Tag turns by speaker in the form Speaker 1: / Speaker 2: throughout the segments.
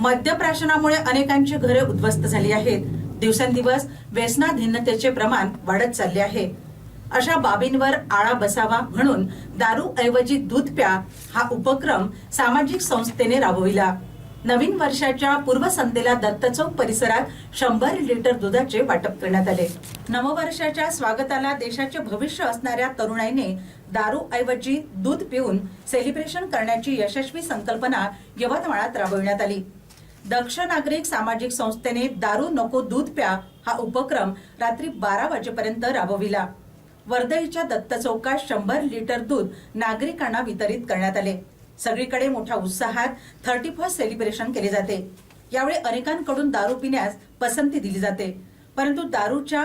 Speaker 1: मद्यप्राशनामुळे अनेकांची घरे उद्ध्वस्त झाली आहेत. दिवसेंदिवस व्यसनाधीनतेचे प्रमाण वाढत चालले आहे. अशा बाबींवर आळा बसावा म्हणून दारू ऐवजी दूध प्या हा उपक्रम सामाजिक संस्थेने राबविला. नवीन वर्षाच्या पूर्वसंध्येला दत्तचौक परिसरात शंभर लिटर दुधाचे वाटप करण्यात आले. नववर्षाच्या स्वागताला देशाचे भविष्य असणाऱ्या तरुणाईने दारू ऐवजी दूध पिऊन सेलिब्रेशन करण्याची यशस्वी संकल्पना यवतमाळात राबविण्यात आली. दक्ष नागरिक सामाजिक संस्थेने दारू नको दूध प्या हा उपक्रम रात्री बारा वाजेपर्यंत राबविला. वर्धईच्या दत्त चौकात शंभर लिटर दूध नागरिकांना वितरित करण्यात आले. सगळीकडे मोठ्या उत्साहात थर्टी फर्स्ट सेलिब्रेशन केले जाते. यावेळी अनेकांकडून दारू पिण्यास पसंती दिली जाते. परंतु दारूच्या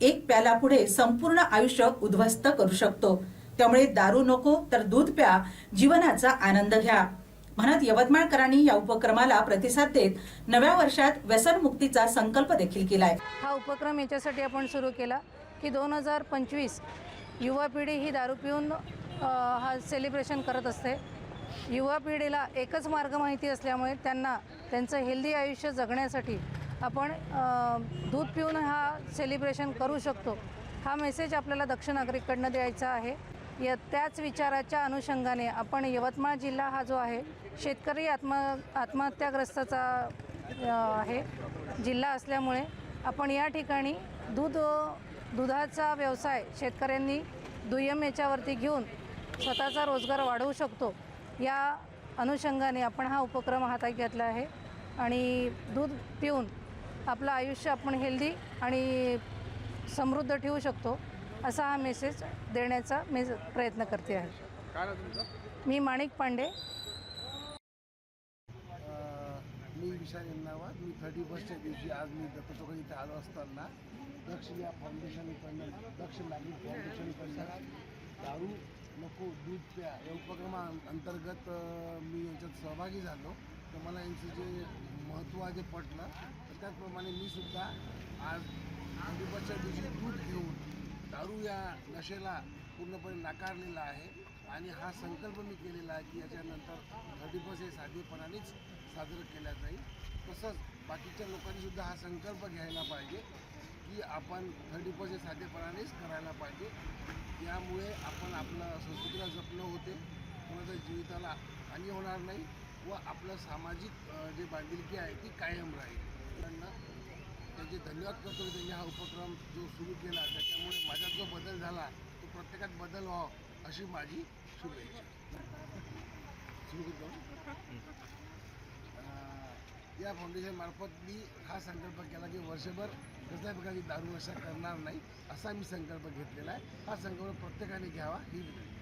Speaker 1: एक प्याला पुढे संपूर्ण आयुष्य उद्ध्वस्त करू शकतो. त्यामुळे दारू नको तर दूध प्या जीवनाचा आनंद घ्या. म्हणत यवतमाळकरांनी या उपक्रमाला प्रतिसाद देत नव्या वर्षात व्यसनमुक्तीचा संकल्प देखील केलाय.
Speaker 2: हा उपक्रम याच्यासाठी आपण सुरू केला की दोन हजार पंचवीस युवा पिढी ही दारू पिऊन हा सेलिब्रेशन करत असते. युवा पिढीला एकच मार्ग माहिती असल्यामुळे त्यांना त्यांचं हेल्दी आयुष्य जगण्यासाठी आपण दूध पिऊन हा सेलिब्रेशन करू शकतो. हा मेसेज आपल्याला दक्षिण नागरिककडनं द्यायचा आहे. या त्याच विचाराच्या अनुषंगाने आपण यवतमाळ जिल्हा हा जो आहे शेतकरी आत्म आत्महत्याग्रस्ताचा आहे. जिल्हा असल्यामुळे आपण या ठिकाणी दूध दुधाचा व्यवसाय शेतकऱ्यांनी दुय्यम याच्यावरती घेऊन स्वतःचा रोजगार वाढवू शकतो या अनुषंगाने आपण हा उपक्रम हातात घेतला आहे. आणि दूध पिऊन आपलं आयुष्य आपण हेल्दी आणि समृद्ध ठेवू शकतो. असा हा मेसेज देण्याचा मी प्रयत्न करते आहे.
Speaker 3: काय नाव तुमचं?
Speaker 2: मी माणिक पांडे.
Speaker 3: मी विशाल यन्नावा मी थर्टी फर्स्टच्या दिवशी आज मी दत्तचौक इथे आलो असताना दक्ष या फाउंडेशनकडनं दक्ष नागरिक फाउंडेशनकडनं दारू नको दूध प्या. या उपक्रमाअंतर्गत अं, मी यांच्यात सहभागी झालो. तर मला यांचं जे महत्त्व आहे ते पटलं तर त्याचप्रमाणे मी सुद्धा आज थर्टी फर्स्टच्या दिवशी दूध घेऊन दारू या नशेला पूर्णपणे नाकारलेला आहे. आणि हा संकल्प मी केलेला आहे की याच्यानंतर थर्टी फर्स्ट हे साधेपणानेच साजरं केला जाईल. तसंच बाकीच्या लोकांनीसुद्धा हा संकल्प घ्यायला पाहिजे की आपण थर्टी फर्स्ट हे साधेपणानेच करायला पाहिजे. यामुळे आपण आपलं संस्कृतीला जपलं होते. कोणाच्या जीविताला हानी होणार नाही व आपलं सामाजिक जे बांधिलकी आहे ती कायम राहील. त्यांना त्यांचे धन्यवाद करतो की त्यांनी हा उपक्रम जो सुरू केला त्याच्यामुळे माझ्यात जो बदल झाला तो प्रत्येकात बदल व्हावा अशी माझी शुभेच्छा. सुरू करतो. या फाउंडेशनमार्फत मी हा संकल्प केला की वर्षभर कसल्या प्रकारची दारू नशा करणार नाही असा मी संकल्प घेतलेला आहे. हा संकल्प प्रत्येकाने घ्यावा ही विनंती.